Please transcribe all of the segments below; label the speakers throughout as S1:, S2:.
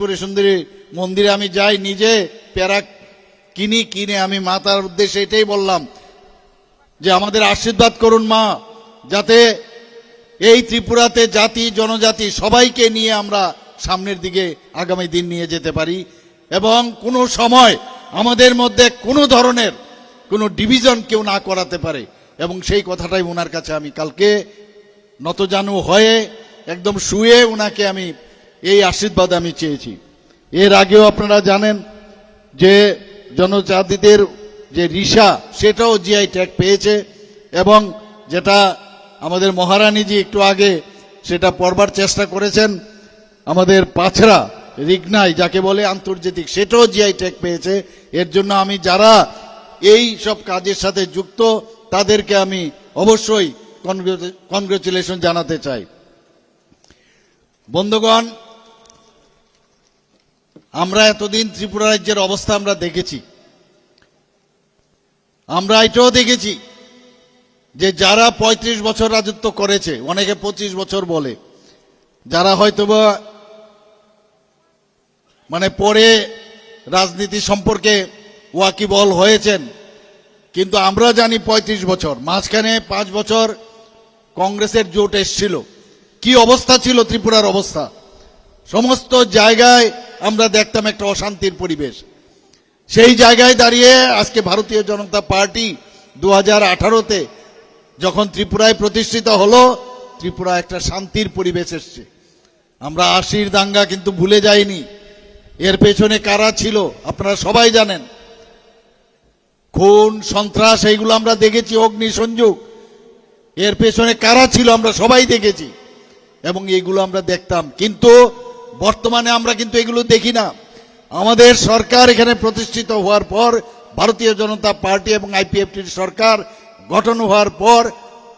S1: করে সুন্দরী মন্দিরে আমি যাই, নিজে প্যারা কিনি, কিনে আমি মাতার উদ্দেশ্যে এটাই বললাম যে আমাদের আশীর্বাদ করুন মা, যাতে এই ত্রিপুরাতে জাতি, জনজাতি সবাইকে নিয়ে আমরা সামনের দিকে আগামী দিন নিয়ে যেতে পারি এবং কোনো সময় আমাদের মধ্যে কোনো ধরনের কোনো ডিভিশন কেউ না করাতে পারে। এবং সেই কথাটাই ওনার কাছে আমি কালকে নতজানু হয়ে একদম শুয়ে ওনাকে আমি এই আশীর্বাদ আমি চেয়েছি। এর আগেও আপনারা জানেন যে জনজাতিদের যে রিসা, সেটাও জিআই ট্যাগ পেয়েছে এবং যেটা আমাদের মহারানীজি একটু আগে সেটা পড়বার চেষ্টা করেছেন, আমাদের পাছড়া রিগনাই যাকে বলে আন্তর্জাতিক, সেটাও জিআই ট্যাগ পেয়েছে। এর জন্য আমি যারা এই সব কাজের সাথে যুক্ত, তাদেরকে আমি অবশ্যই কনগ্রেচুলেশন জানাতে চাই। বন্ধুগণ আমরা এতদিন ত্রিপুরা রাজ্যের অবস্থা আমরা দেখেছি। আমরা এটাও দেখেছি যে যারা ৩৫ বছর রাজত্ব করেছে, অনেকে ২৫ বছর বলে, যারা হয়তোবা মানে পরে রাজনীতি সম্পর্কে ওয়াকিবল হয়েছেন, কিন্তু আমরা জানি ৩৫ বছর, মাঝখানে পাঁচ বছর কংগ্রেসের জোট এসছিল। কি অবস্থা ছিল ত্রিপুরার অবস্থা? সমস্ত জায়গায় আমরা দেখতাম একটা অশান্তির পরিবেশ। সেই জায়গায় দাঁড়িয়ে আজকে ভারতীয় জনতা পার্টি দু হাজার আঠারোতে যখন ত্রিপুরায় প্রতিষ্ঠিত হলো, ত্রিপুরা একটা শান্তির পরিবেশ এসছে। আমরা আশির দাঙ্গা কিন্তু ভুলে যাইনি। এর পেছনে কারা ছিল, আপনারা সবাই জানেন। খুন, সন্ত্রাস, এইগুলো আমরা দেখেছি অগ্নি সংযোগ এর পেছনে কারা ছিল, আমরা সবাই দেখেছি। এবং এইগুলো আমরা দেখতাম। কিন্তু বর্তমানে আমরা কিন্তু এগুলো দেখি না। আমাদের সরকার এখানে প্রতিষ্ঠিত হওয়ার পর, ভারতীয় জনতা পার্টি এবং আইপিএফটির সরকার গঠন হওয়ার পর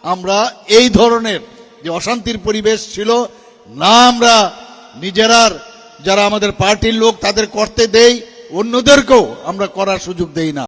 S1: আমরা এই ধরনের যে অশান্তির পরিবেশ ছিল, না আমরা নিজেরার যারা আমাদের পার্টির লোক তাদের করতে দেই, অন্যদেরকেও আমরা করার সুযোগ দেই না।